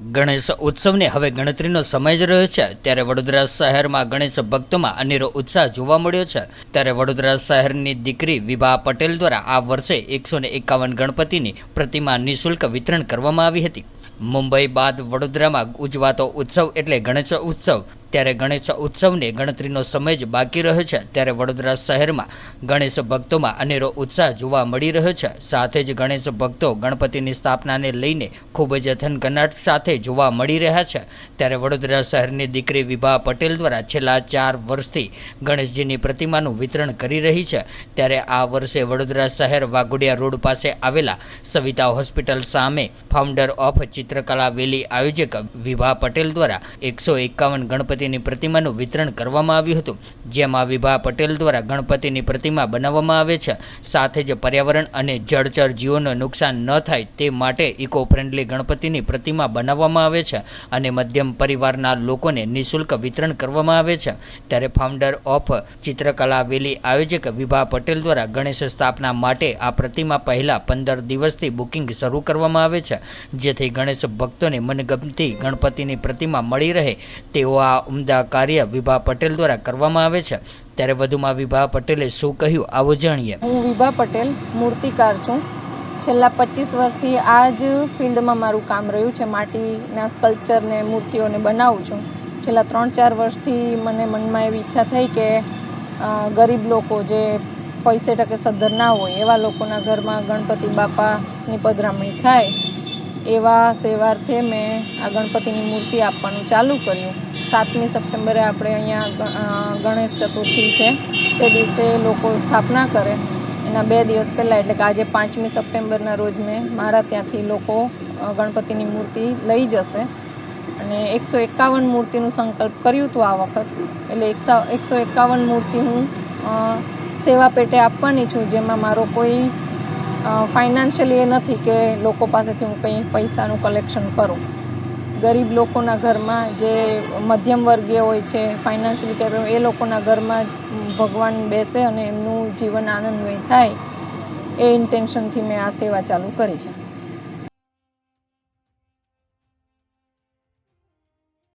ગણેશ ઉત્સવને હવે ગણતરીનો સમય જ રહ્યો છે. ત્યારે વડોદરા શહેરમાં ગણેશ ભક્તોમાં અનેરો ઉત્સાહ જોવા મળ્યો છે. ત્યારે વડોદરા શહેરની દીકરી વિભા પટેલ દ્વારા આ વર્ષે એકસો એકાવન ગણપતિની પ્રતિમા નિઃશુલ્ક વિતરણ કરવામાં આવી હતી. મુંબઈ બાદ વડોદરામાં ઉજવાતો ઉત્સવ એટલે ગણેશ ઉત્સવ. ત્યારે ગણેશ ઉત્સવને ગણતરીનો સમય જ બાકી રહ્યો છે. ત્યારે વડોદરા શહેરમાં ગણેશ ભક્તોમાં અનેરો ઉત્સાહ જોવા મળી રહ્યો છે. સાથે જ ગણેશ ભક્તો ગણપતિની સ્થાપનાને લઈને ખૂબ જ થનગનાટ સાથે જોવા મળી રહ્યા છે. ત્યારે વડોદરા શહેરની દીકરી વિભા પટેલ દ્વારા છેલ્લા ચાર વર્ષથી ગણેશજીની પ્રતિમાનું વિતરણ કરી રહી છે. ત્યારે આ વર્ષે વડોદરા શહેર વાઘોડિયા રોડ પાસે આવેલા સવિતા હોસ્પિટલ સામે ફાઉન્ડર ઓફ ચિત્રકલા વેલી આયોજક વિભા પટેલ દ્વારા એકસો એકાવન ગણપતિની પ્રતિમાનું વિતરણ કરવામાં આવ્યું હતું. જેમાં વિભા પટેલ દ્વારા ગણપતિની પ્રતિમા બનાવવામાં આવે છે. સાથે જ પર્યાવરણ અને જળચર જીવોને નુકસાન ન થાય તે માટે ઇકો ફ્રેન્ડલી ગણપતિની પ્રતિમા બનાવવામાં આવે છે અને મધ્યમ પરિવારના લોકોને નિઃશુલ્ક વિતરણ કરવામાં આવે છે. ત્યારે ફાઉન્ડર ઓફ ચિત્રકલા વેલી આયોજક વિભા પટેલ દ્વારા ગણેશ સ્થાપના માટે આ પ્રતિમા પહેલાં પંદર દિવસથી બુકિંગ શરૂ કરવામાં આવે છે. જેથી ગણેશ ભક્તોને મનગમતી ગણપતિની પ્રતિમા મળી રહે. તેઓ આ ઉમદા કાર્ય વિભા પટેલ દ્વારા કરવામાં આવે છે. ત્યારે વધુમાં વિભા પટેલે શું કહ્યું આવો જાણીએ. હું વિભા પટેલ, મૂર્તિકાર છું. છેલ્લા પચીસ વર્ષથી આ જ ફિલ્ડમાં મારું કામ રહ્યું છે. માટીના સ્કલ્પચરને, મૂર્તિઓને બનાવું છું. છેલ્લા ત્રણ ચાર વર્ષથી મને મનમાં એવી ઈચ્છા થઈ કે ગરીબ લોકો જે પૈસે ટકે સદ્ધર ના હોય, એવા લોકોના ઘરમાં ગણપતિ બાપાની પધરામણી થાય, એવા સેવાર્થે મેં આ ગણપતિની મૂર્તિ આપવાનું ચાલુ કર્યું. સાતમી સપ્ટેમ્બરે આપણે અહીંયા ગણેશ ચતુર્થી છે. તે દિવસે લોકો સ્થાપના કરે. એના બે દિવસ પહેલાં, એટલે કે આજે પાંચમી સપ્ટેમ્બરના રોજ મેં મારા ત્યાંથી લોકો ગણપતિની મૂર્તિ લઈ જશે. અને એકસો એકાવન મૂર્તિનું સંકલ્પ કર્યું હતું આ વખત. એટલે એકસો એકસો એકાવન મૂર્તિ હું સેવા પેટે આપવાની છું, જેમાં મારો કોઈ ફાઇનાન્શિયલી એ નથી કે લોકો પાસેથી હું કંઈ પૈસાનું કલેક્શન કરું. ગરીબ લોકોના ઘરમાં જે મધ્યમ વર્ગીય હોય છે ફાઇનાન્શિયલી કેપેબલ એ લોકોના ઘરમાં ભગવાન બેસે અને એમનું જીવન આનંદમય થાય, એ ઇન્ટેન્શનથી મેં આ સેવા ચાલુ કરી છે.